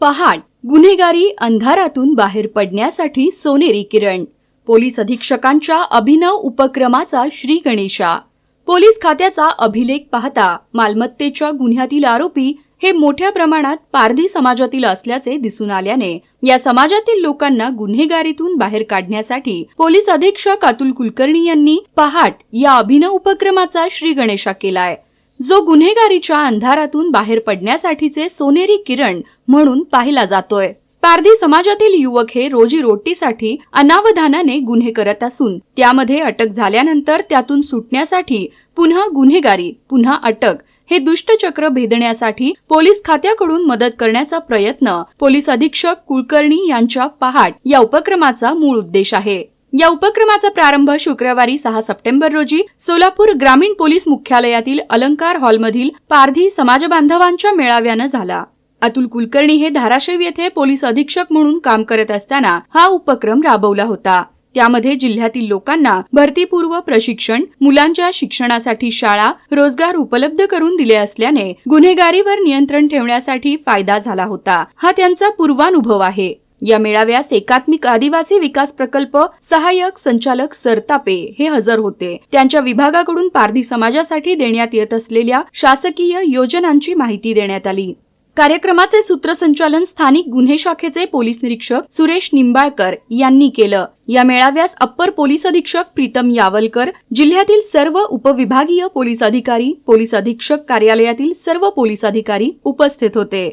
पहाट गुन्हेगारी अंधारातून बाहेर पडण्यासाठी सोनेरी किरण. पोलीस अधीक्षकांच्या अभिनव उपक्रमाचा श्री गणेशा. पोलीस खात्याचा अभिलेख पाहता मालमत्तेच्या गुन्ह्यातील आरोपी हे मोठ्या प्रमाणात पारधी समाजातील असल्याचे दिसून आल्याने या समाजातील लोकांना गुन्हेगारीतून बाहेर काढण्यासाठी पोलीस अधीक्षक अतुल कुलकर्णी यांनी पहाट या अभिनव उपक्रमाचा श्री गणेशा केलाय. जो गुन्हेगारीच्या अंधारातून बाहेर पडण्यासाठीचे सोनेरी किरण म्हणून पाहिला जातोय. पारधी समाजातील युवक हे रोजीरोटीसाठी अनावधानाने गुन्हे करत असून त्यामध्ये अटक झाल्यानंतर त्यातून सुटण्यासाठी पुन्हा गुन्हेगारी पुन्हा अटक हे दुष्टचक्र भेदण्यासाठी पोलीस खात्याकडून मदत करण्याचा प्रयत्न पोलीस अधीक्षक कुलकर्णी यांच्या पहाट या उपक्रमाचा मूळ उद्देश आहे. या उपक्रमाचा प्रारंभ शुक्रवारी सहा सप्टेंबर रोजी सोलापूर ग्रामीण पोलीस मुख्यालयातील अलंकार हॉलमधील पारधी समाजबांधवांच्या मेळाव्यानं झाला. अतुल कुलकर्णी हे धाराशिव येथे पोलीस अधीक्षक म्हणून काम करत असताना हा उपक्रम राबवला होता. त्यामध्ये जिल्ह्यातील लोकांना भरतीपूर्व प्रशिक्षण मुलांच्या शिक्षणासाठी शाळा रोजगार उपलब्ध करून दिले असल्याने गुन्हेगारीवर नियंत्रण ठेवण्यासाठी फायदा झाला होता. हा त्यांचा पूर्वानुभव आहे. या मेळाव्यास एकात्मिक आदिवासी विकास प्रकल्प सहाय्यक संचालक सरतापे हे हजर होते. त्यांच्या विभागाकडून पारधी समाजासाठी देण्यात येत असलेल्या शासकीय योजनांची माहिती देण्यात आली. कार्यक्रमाचे सूत्रसंचालन स्थानिक गुन्हे शाखेचे पोलीस निरीक्षक सुरेश निंबाळकर यांनी केलं. या मेळाव्यास अप्पर पोलीस अधीक्षक प्रीतम यावलकर जिल्ह्यातील सर्व उपविभागीय पोलीस अधिकारी पोलीस अधीक्षक कार्यालयातील सर्व पोलीस अधिकारी उपस्थित होते.